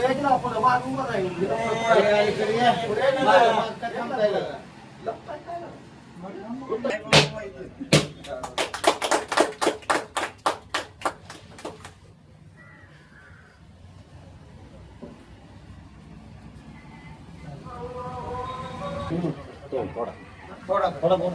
பேஜ்ல அப்போ நம்ம அதுவும் அதை ஒரே போட போட போட போட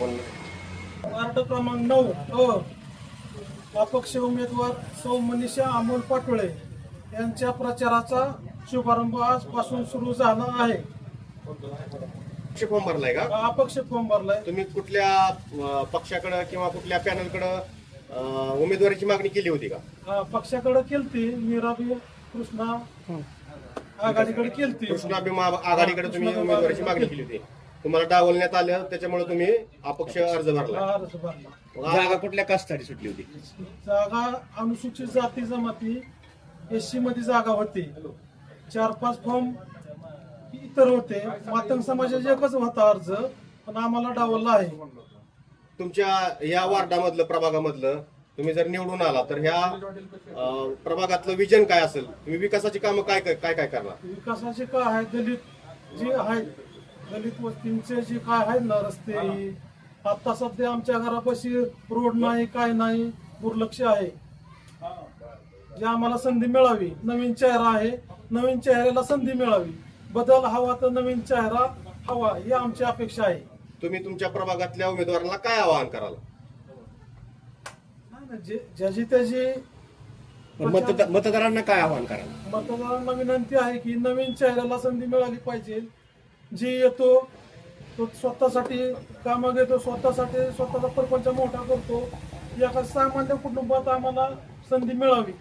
वार्ड क्रमांक नऊ अ अपक्ष उमेदवार सौ मनीषा अमोल पाटोळे यांच्या प्रचाराचा शुभारंभ आजपासून सुरू झाला आहे. पक्ष फॉर्म भरलाय का? अपक्ष फॉर्म भरलाय. तुम्ही कुठल्या अं, पक्षाकडं किंवा कुठल्या पॅनलकडं उमेदवारीची मागणी केली होती का? अ, पक्षाकडे केलती. मीराबी कृष्णा आघाडीकडे केलती. कृष्णा भीमा आघाडीकडे तुम्ही उमेदवारीची मागणी केली होती. तुम्हाला डावलण्यात आलं त्याच्यामुळे तुम्ही अपक्ष अर्ज भरला. हा, अर्ज भरला. मग जागा कुठल्या कास्टसाठी सुटली होती? जागा अनुसूचित जाती जमाती एससी मध्ये जागा होती. चार पाच फॉर्म इतर होते. मातंग समाजाचा एकच होता अर्ज पण आम्हाला डावलला आहे. तुमच्या या वार्डामधलं प्रभागामधलं तुम्ही जर निवडून आला तर ह्या अं, प्रभागातलं विजन काय असेल? तुम्ही विकासाची कामं काय काय काय काय करणार? विकासाचे काय आहे दलित जे आहेत दलित वस्तींचे जे काय आहेत ना रस्ते ही, आता सध्या आमच्या घरापाशी रोड नाही काय नाही दुर्लक्ष आहे. जे आम्हाला संधी मिळावी नवीन चेहरा आहे नवीन चेहऱ्याला संधी मिळावी. बदल हवा तर नवीन चेहरा हवा ही आमची अपेक्षा आहे. तुम्ही तुमच्या प्रभागातल्या उमेदवारांना काय आवाहन कराल? नाही ना, जे- ज्याची त्याची मतदा- मतदारांना काय आवाहन कराल? मतदारांना विनंती आहे की नवीन चेहऱ्याला संधी मिळाली पाहिजे. जी येतो तो स्वतःसाठी कामं घेतो स्वतःसाठी स्वतःचा प्रपंच मोठा करतो. एका सामान्य कुटुंबात आम्हाला संधी मिळावी.